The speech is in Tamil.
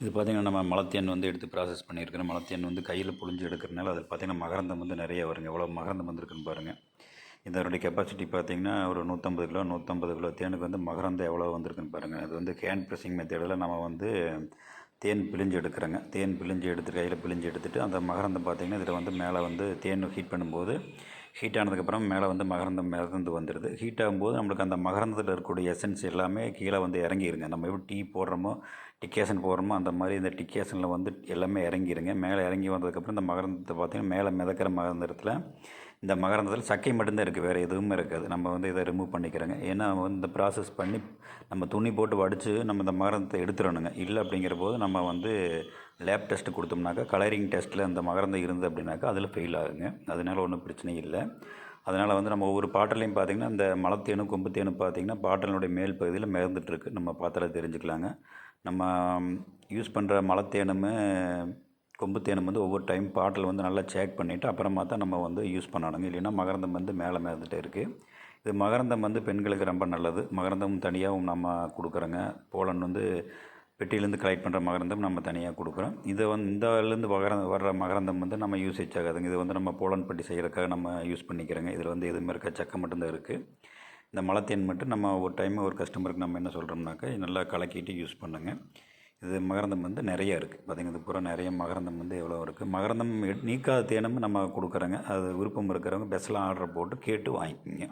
இது பார்த்திங்கன்னா நம்ம மலத்தேன் வந்து எடுத்து ப்ராசஸ் பண்ணியிருக்கிறோம் மலத்தேன் வந்து கையில் புழிஞ்சு எடுக்கிறனால அதில் பார்த்திங்கன்னா மகரந்தம் வந்து நிறைய வருங்க. எவ்வளோ மகரந்தம் வந்திருக்குன்னு பாருங்கள் இதனுடைய கெப்பாசிட்டி பார்த்திங்கன்னா ஒரு நூற்றம்பது கிலோ நூற்றம்பது கிலோ தேனுக்கு வந்து மகரந்தம் எவ்வளோ வந்திருக்குன்னு பாருங்கள் அது வந்து ஹேண்ட் ப்ரெஸ்ஸிங் மெத்தடில் நம்ம வந்து தேன் பிழிஞ்சு எடுக்கிறேங்க. தேன் பிழிஞ்சு எடுத்து கையில் பிழிஞ்சு எடுத்துகிட்டு அந்த மகரந்தம் பார்த்திங்கன்னா இதில் வந்து மேலே வந்து தேன் ஹீட் பண்ணும்போது ஹீட் ஆனதுக்கப்புறம் மேலே வந்து மகரந்தம் மிதந்து வந்துடுது ஹீட் ஆகும்போது நம்மளுக்கு அந்த மகரந்தத்தில் இருக்கக்கூடிய எசன்ஸ் எல்லாமே கீழே வந்து இறங்கிருங்க. நம்ம எப்படி டீ போடுறோமோ டிக்கேஷன் போடுறோமோ அந்த மாதிரி இந்த டிக்கேஷனில் வந்து எல்லாமே இறங்கிருங்க. மேலே இறங்கி வந்ததுக்கப்புறம் இந்த மகரந்தத்தை பார்த்திங்கன்னா மேலே மிதக்கிற மகரந்தத்தில் இந்த மகரந்தத்தில் சக்கை மட்டும்தான் இருக்குது வேறு எதுவுமே இருக்காது. நம்ம வந்து இதை ரிமூவ் பண்ணிக்கிறோங்க. ஏன்னா வந்து இந்த ப்ராசஸ் பண்ணி நம்ம துணி போட்டு வடித்து நம்ம இந்த மகரந்தத்தை எடுத்துடணுங்க. இல்லை அப்படிங்கிற போது நம்ம வந்து லேப் டெஸ்ட்டு கொடுத்தோம்னாக்கா கலரிங் டெஸ்ட்டில் அந்த மகரந்தம் இருந்தது அப்படின்னாக்கா அதில் ஃபெயில் ஆகுங்க. அதனால் ஒன்றும் பிரச்சனை இல்லை. அதனால் வந்து நம்ம ஒவ்வொரு பாட்டிலையும் பார்த்திங்கன்னா அந்த மலத்தேனும் கொம்பு தேனும் பார்த்திங்கன்னா பாட்டிலுடைய மேல் பகுதியில் மிதந்துட்டுருக்கு நம்ம பார்த்தாலே தெரிஞ்சுக்கலாங்க. நம்ம யூஸ் பண்ணுற மலத்தேனுமே கொம்பு தேனும் வந்து ஒவ்வொரு டைம் பாட்டில் வந்து நல்லா சேக் பண்ணிவிட்டு அப்புறமா தான் நம்ம வந்து யூஸ் பண்ணணுங்க இல்லைன்னா மகரந்தம் வந்து மேலே மிதந்துட்டே இருக்குது இது மகரந்தம் வந்து பெண்களுக்கு ரொம்ப நல்லது. மகரந்தம் தனியாகவும் நம்ம கொடுக்குறோங்க. போலன் வந்து பெட்டியிலேருந்து கலெக்ட் பண்ணுற மகரந்தம் நம்ம தனியாக கொடுக்குறோம். இதை வந்து இந்த இதுலேருந்து வர்ற மகரந்தம் வந்து நம்ம யூசேஜ் ஆகாதுங்க. இது வந்து நம்ம போலன்பட்டி செய்கிறதுக்காக நம்ம யூஸ் பண்ணிக்கிறோங்க. இதில் வந்து எதுவுமே இருக்க சக்கை மட்டும்தான் இருக்குது இந்த மலத்தேன் மட்டும் நம்ம ஒரு டைம் ஒரு கஸ்டமருக்கு நம்ம என்ன சொல்கிறோம்னாக்கா நல்லா கலக்கிட்டு யூஸ் பண்ணுங்கள் இது மகரந்தம் வந்து நிறைய இருக்குது பார்த்திங்கன்னா பூரா நிறைய மகரந்தம் வந்து எவ்வளோ இருக்குது மகரந்தம் எட்- நீக்காத தேனும் நம்ம கொடுக்குறோங்க. அது விருப்பம் இருக்கிறவங்க பெஸ்லாம் ஆர்டர் போட்டு கேட்டு வாங்கிக்கோங்க.